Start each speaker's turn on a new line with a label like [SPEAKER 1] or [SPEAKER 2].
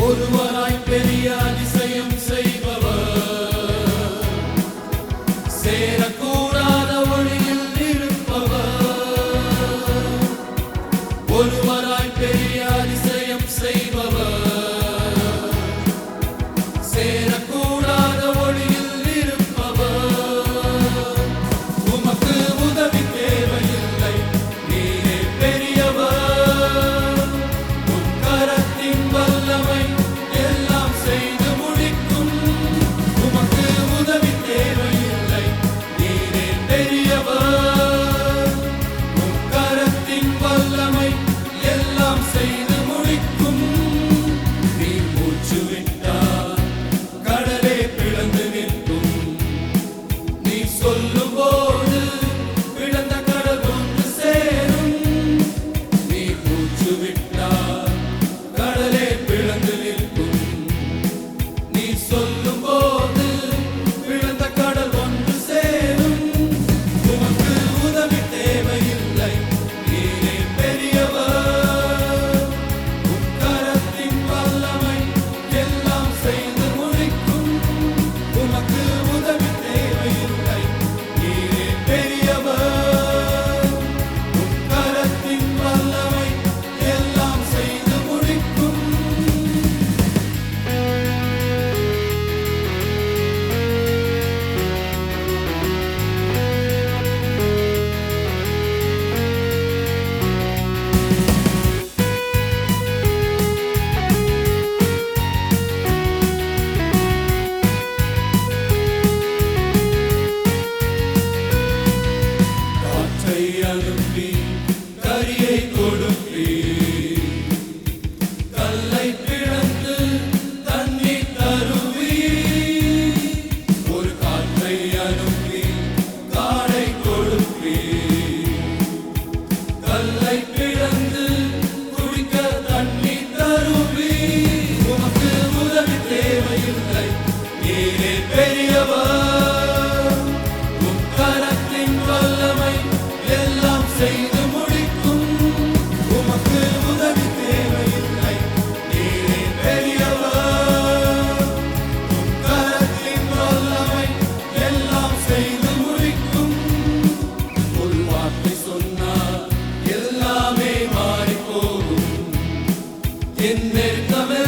[SPEAKER 1] ஒருவராய் Periyar in America.